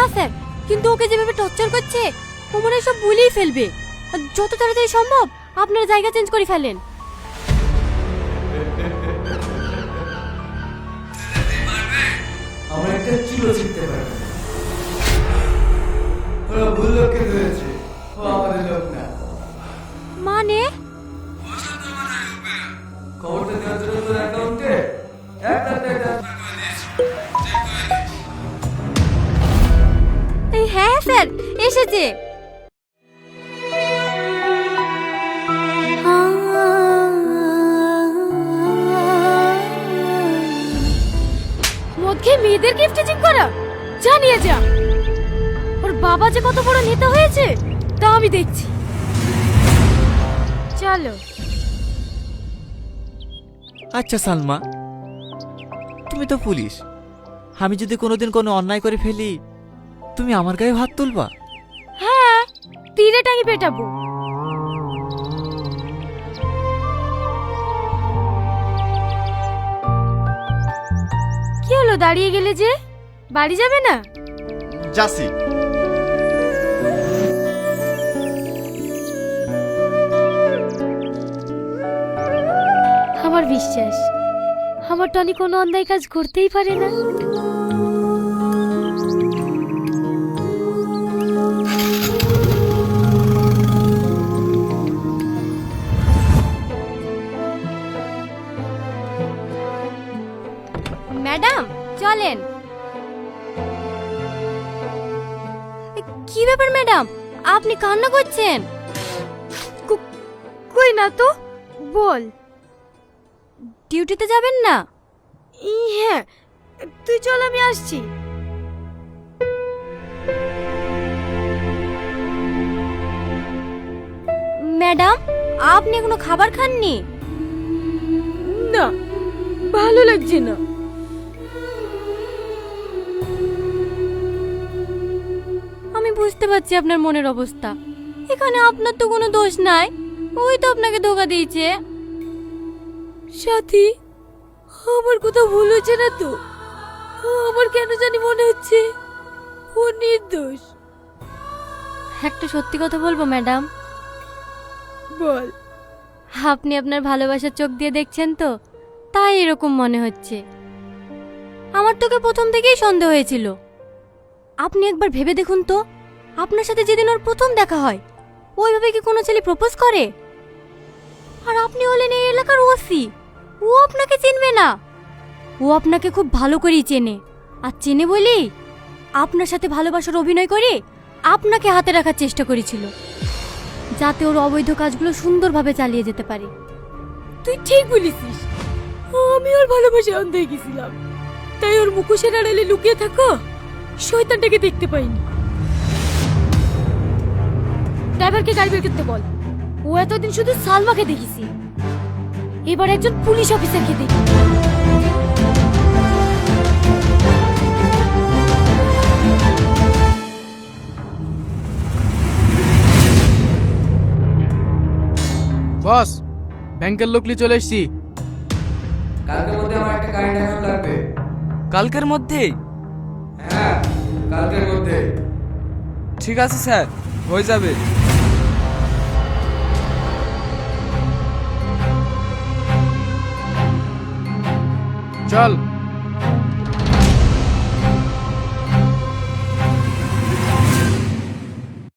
না, স্যার। কিন্তু ওকে যেভাবে টর্চার করছে ও মনে সব ভুলেই ফেলবে যত তাড়াতাড়ি সম্ভব আপনার জায়গা চেঞ্জ করে ফেলেন। আমরা একটা ভুল লোককে ধরেছে। আমাদের লোক না। হ্যাঁ স্যার, এসেছে। মদ খেয়ে মেয়েদের গিফট চেক করা। জানিয়ে যা। ওর বাবা যে কত বড় নেতা হয়েছে, তা আমি দেখছি। চলো। আচ্ছা সালমা। তুমি তো পুলিশ। আমি যদি কোনোদিন কোনো অন্যায় করে ফেলি তুমি আমার গায়ে হাত তুলবা? হ্যাঁ তীরে টাঙি পেটাবো। কি হলো দাঁড়িয়ে গেলে যে? বাড়ি যাবে না? যাসি আমার বিশ্বাস আমার টনি কোনো অন্যায় কাজ করতেই পারে না। ম্যাডাম চলেন। কি ব্যাপার ম্যাডাম? আপনি কান্না করছেন? কই না তো? বল। ডিউটিতে যাবেন না? হ্যাঁ তুই চল আমি আসছি। ম্যাডাম আপনি এখনও খাবার খাননি? না ভালো লাগছে না। বুঝতে পারছি আপনার মনের অবস্থা। এখানে আপনার তো কোনো দোষ নাই। ওই তো আপনাকে ধোকা দিয়েছে। সাথী আমার কোথাও ভুল হচ্ছে না তো? আমার কেন জানি মনে হচ্ছে ও নির্দোষ। একটা সত্যি কথা বলব ম্যাডাম? বল। আপনি আপনার ভালোবাসার চোখ দিয়ে দেখছেন তো? তাই এরকম মনে হচ্ছে। আমার তোকে প্রথম থেকেই সন্দেহ হয়েছিল। আপনি একবার ভেবে দেখুন তো। আপনার সাথে যেদিন ওর প্রথম দেখা হয়, ওইভাবে কি কোনো ছেলে প্রপোজ করে? আর আপনি হলেন এই এলাকার ওসি ও আপনাকে চিনবে না। ও আপনাকে খুব ভালো করেই চেনে। আর চেনে বলি আপনার সাথে ভালোবাসার অভিনয় করে আপনাকে হাতে রাখার চেষ্টা করেছিল, যাতে ওর অবৈধ কাজগুলো সুন্দরভাবে চালিয়ে যেতে পারে। তুই ঠিক বলেছিস। আমি ওর ভালোবাসে অন্ধ হয়ে গেছিলাম। তাই ওর মুখোশের আড়ালে লুকিয়ে থাকো, শয়তানটাকে দেখতে পাইনি। ড্রাইভারকে গাড়ি বের করতে বল। ও এতদিন শুধু সালমাকে দেখেছি। এবার একজন পুলিশ অফিসারকে দেখি। বস ব্যাংকের লোক নিয়ে চলে এসছি। কালকের মধ্যে আমার একটা গাড়ি লাগবে। কালকের মধ্যেই হ্যাঁ কালকের মধ্যে। ঠিক আছে স্যার। হয়ে যাবে। चल।